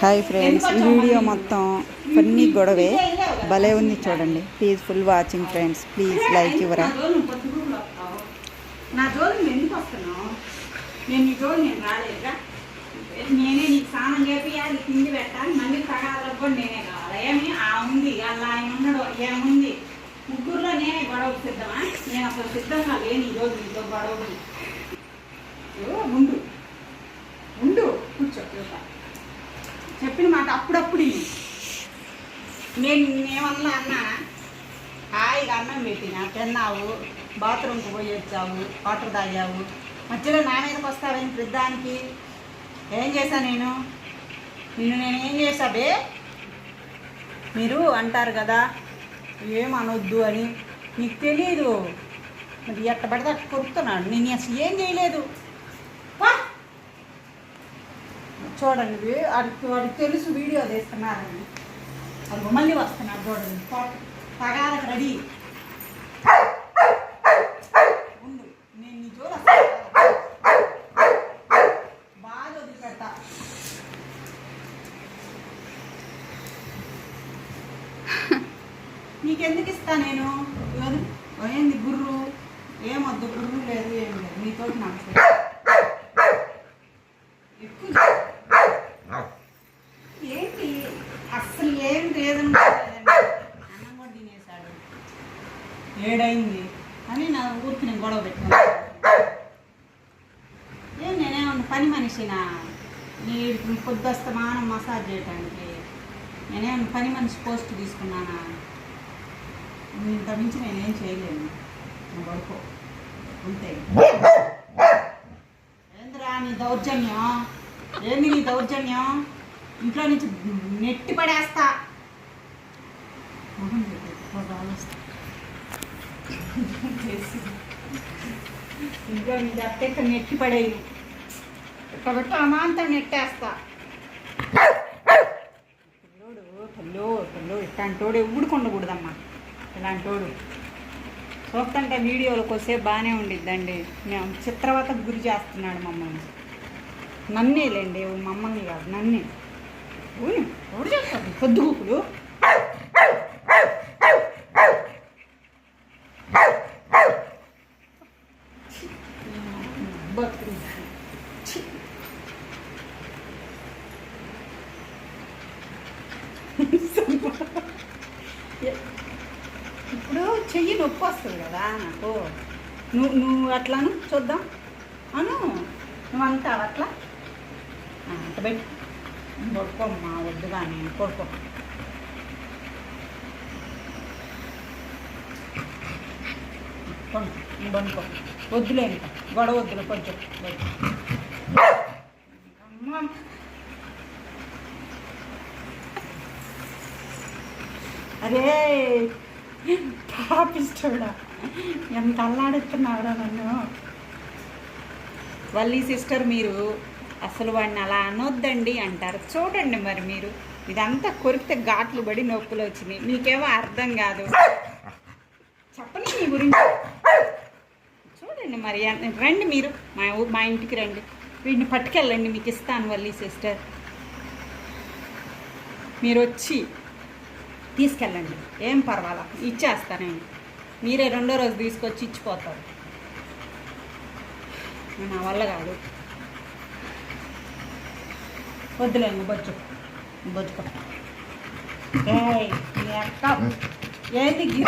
Hi friends ఈ video మొత్తం funny గొడవే. భలే ఉంది చూడండి. Please full watching friends please like ఇవ్వరా? నా జోలు ఎందుకు వస్తున్నావు? నేను నీ జోలు నేను నేనే నీకు స్నానం చేపియాలి తిండి పెట్టాలి మళ్ళీ నేనే కావాలి. ఏమి? ఆ ఉంది అలా ఆయన ఉన్నాడు ఏముంది ముగ్గురులో నేనే గొడవ సిద్ధమా? నేను అసలు సిద్ధంగా లేని ఈరోజు నీతో గొడవ ఉండు. ఉండు కూర్చో. చెప్పిన మాట అప్పుడప్పుడు నేను నేమన్నా అన్న హాయిగా అన్నం పెట్టినా తిన్నావు బాత్రూమ్కి పోయి వచ్చావు వాటర్ తాగావు మధ్యలో నా మీదకి వస్తావేం పెద్దానికి? ఏం చేశా నేను? నిన్ను నేను ఏం చేశా బే? మీరు అంటారు కదా ఏం అనొద్దు అని. నీకు తెలియదు మరి ఎట్ట పడితే అట్ట కొడుతున్నాడు నేను అసలు ఏం చేయలేదు. చూడండి వాడికి వాడికి తెలుసు వీడియో తీస్తున్నారని. అది మళ్ళీ వస్తున్నాడు చూడండి పగాలకు రెడీ. ఉండు నేను నీ జోలు బాగా వదిలిపెడతా. నీకెందుకు ఇస్తా నేను? ఏంది గుర్రు? ఏమొద్దు గుర్రు లేదు ఏం లేదు. నీతో నాకు అసలు ఏం రీజన్ అన్నం కూడా తినేశాడు. ఏడైంది అని నా ఊరికి నేను గొడవ పెట్టుకున్నాను ఏం నేనేమన్నా పని మనిషినా? నీ పొద్దుస్తమానం మసాజ్ చేయడానికి నేనేమన్నా పని మనిషి పోస్ట్ తీసుకున్నానా? ఇంత మించి నేనేం చేయలేను. నువ్వు పడుకో. అంతే. ఏంద్రా నీ దౌర్జన్యం? ఏంది నీ దౌర్జన్యం? ఇంట్లో నుంచి నెట్టి పడేస్తా ఇంట్లో నుంచి అత్తే ఇక్కడ నెట్టి పడేయి కాబట్టి అమాంతం నెట్టేస్తా. పిల్లోడు పిల్లో పిల్లో ఇట్లాంటోడు ఎప్పుడు కొండకూడదమ్మా ఇలాంటోడు. చూస్తుంటే వీడియోలకు వస్తే బాగానే ఉండిద్దండి. మేము చిత్రవతకు గురి చేస్తున్నాడు మమ్మల్ని. నన్నేలేండి మమ్మల్ని కాదు నన్నే. ఊని, పొద్దుగుకులు ఇప్పుడు చెయ్యి నొప్పి వస్తుంది కదా నాకు. నువ్వు నువ్వు అట్లాను చూద్దాం. అను. నువ్వు అంటావు అట్లా? అంత బయట పడుకోమ్మా వద్దు కానీ పడుకో కొను, పడుకో వద్దులే ఇంకా గొడవ వద్దులే కొంచెం. వద్దు. అరే పాపిస్తాడా ఎంత అల్లాడుతున్నాడా నన్ను. వల్లి సిస్టర్ మీరు అసలు వాడిని అలా అనొద్దండి అంటారు. చూడండి మరి మీరు. ఇదంతా కొరికితే ఘాట్లు పడి నొప్పులు వచ్చినాయి. మీకేమో అర్థం కాదు. చెప్పండి మీ గురించి. చూడండి మరి. రండి మీరు. మా ఊ- మా ఇంటికి రండి. వీడిని పట్టుకెళ్ళండి. మీకు ఇస్తాను వల్లి సిస్టర్. మీరు వచ్చి తీసుకెళ్ళండి. ఏం పర్వాలా? ఇచ్చేస్తానండి మీరే రెండో రోజు తీసుకొచ్చి ఇచ్చిపోతారు. నా వల్ల కాదు. వద్దులే ఇంక బొచ్చు బొచ్చుకో ఏంది గి-